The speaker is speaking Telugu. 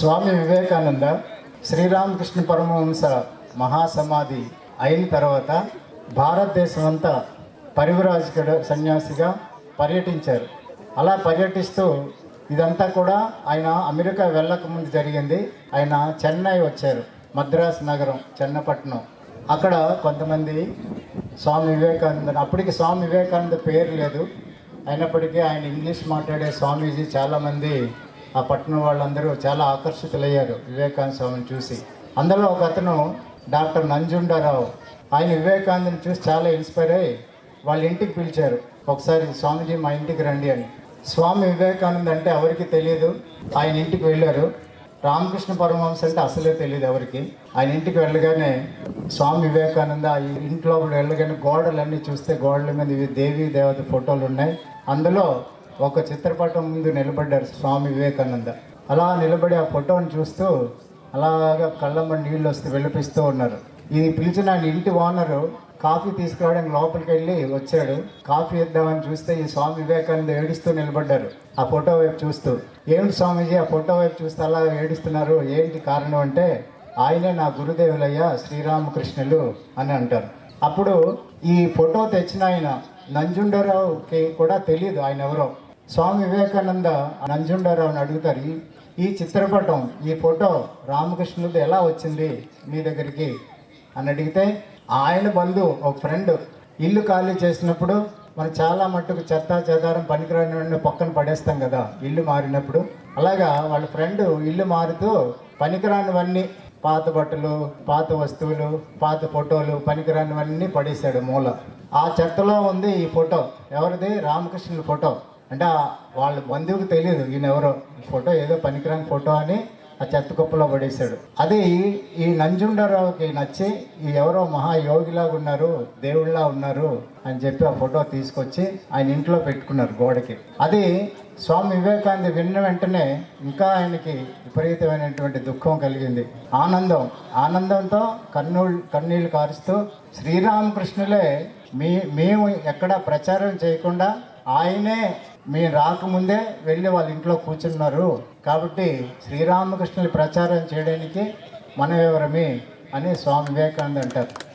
స్వామి వివేకానంద శ్రీరామకృష్ణ పరమహంస మహాసమాధి అయిన తర్వాత భారతదేశం అంతా పరివరాజకుడు సన్యాసిగా పర్యటించారు. అలా పర్యటిస్తూ ఇదంతా కూడా ఆయన అమెరికా వెళ్ళకముందు జరిగింది. ఆయన చెన్నై వచ్చారు మద్రాస్ నగరం చెన్నపట్నం. అక్కడ కొంతమంది స్వామి వివేకానంద అప్పటికి స్వామి వివేకానంద పేరు లేదు. అయినప్పటికీ ఆయన ఇంగ్లీష్ మాట్లాడే స్వామీజీ చాలామంది ఆ పట్టణం వాళ్ళందరూ చాలా ఆకర్షితులయ్యారు. వివేకానంద స్వామిని చూసి. అందులో ఒక అతను డాక్టర్ నంజుండారావు. ఆయన వివేకానందని చూసి చాలా ఇన్స్పైర్ అయ్యి వాళ్ళ ఇంటికి పిలిచారు. ఒకసారి స్వామిజీ మా ఇంటికి రండి అని. స్వామి వివేకానంద అంటే ఎవరికి తెలియదు ఆయన ఇంటికి వెళ్ళారు. రామకృష్ణ పరమహంస అంటే అసలే తెలియదు ఎవరికి. ఆయన ఇంటికి వెళ్ళగానే స్వామి వివేకానంద ఆ ఇంట్లో వెళ్ళగానే గోడలన్నీ చూస్తే గోడల మీద ఇవి దేవి దేవత ఫోటోలు ఉన్నాయి. అందులో ఒక చిత్రపటం ముందు నిలబడ్డారు స్వామి వివేకానంద. అలా నిలబడి ఆ ఫోటోని చూస్తూ అలాగా కళ్ళమ్మ నీళ్ళు వస్తే వెళ్ళిపిస్తూ ఉన్నారు. ఇది పిలిచిన ఆయన ఇంటి ఓనరు కాఫీ తీసుకురావడానికి లోపలికి వెళ్ళి వచ్చాడు. కాఫీ ఇద్దామని చూస్తే ఈ స్వామి వివేకానంద ఏడుస్తూ నిలబడ్డారు. ఆ ఫోటో వైపు చూస్తూ ఏమిటి స్వామీజీ ఆ ఫోటో వైపు చూస్తే అలా ఏడుస్తున్నారు? ఏంటి కారణం అంటే ఆయనే నా గురుదేవులయ్య శ్రీరామకృష్ణులు అని అంటారు. అప్పుడు ఈ ఫోటో తెచ్చిన ఆయన నంజుండరావుకి కూడా తెలియదు ఆయన ఎవరో. స్వామి వివేకానంద నంజుండారావుని అడుగుతారు "ఈ- ఈ చిత్రపటం ఈ ఫోటో రామకృష్ణుడు ఎలా వచ్చింది మీ దగ్గరికి? అని అడిగితే ఆయన బంధువు ఒక ఫ్రెండ్ ఇల్లు ఖాళీ చేసినప్పుడు మనం చాలా మట్టుకు చెత్త చెదారం పనికిరాని పక్కన పడేస్తాం కదా ఇల్లు మారినప్పుడు. అలాగా వాళ్ళ ఫ్రెండ్ ఇల్లు మారుతూ పనికిరానివన్నీ పాత బట్టలు పాత వస్తువులు పాత ఫోటోలు పనికిరానివన్నీ పడేశాడు మూల. ఆ చెత్తలో ఉంది ఈ ఫోటో. ఎవరిది? రామకృష్ణుల ఫోటో. అంటే వాళ్ళ బంధువుకి తెలియదు ఈయన ఎవరో ఫోటో ఏదో పనికిరాని ఫోటో అని ఆ చెత్త కుప్పలో పడేశాడు. అది ఈ నంజుండరావుకి నచ్చి ఈ ఎవరో మహాయోగిలాగా ఉన్నారు దేవుళ్ళలా ఉన్నారు అని చెప్పి ఆ ఫోటో తీసుకొచ్చి ఆయన ఇంట్లో పెట్టుకున్నారు గోడకి. అది స్వామి వివేకానంద విన్న వెంటనే ఇంకా ఆయనకి విపరీతమైనటువంటి దుఃఖం కలిగింది. ఆనందం ఆనందంతో కన్నూళ్ళు కన్నీళ్ళు కారుస్తూ శ్రీరామకృష్ణులే మీ మేము ఎక్కడ ప్రచారం చేయకుండా ఆయనే మీరు రాకముందే వెళ్ళి వాళ్ళ ఇంట్లో కూర్చున్నారు. కాబట్టి శ్రీరామకృష్ణుని ప్రచారం చేయడానికి మనమెవరమే అని స్వామి వివేకానంద అంటారు.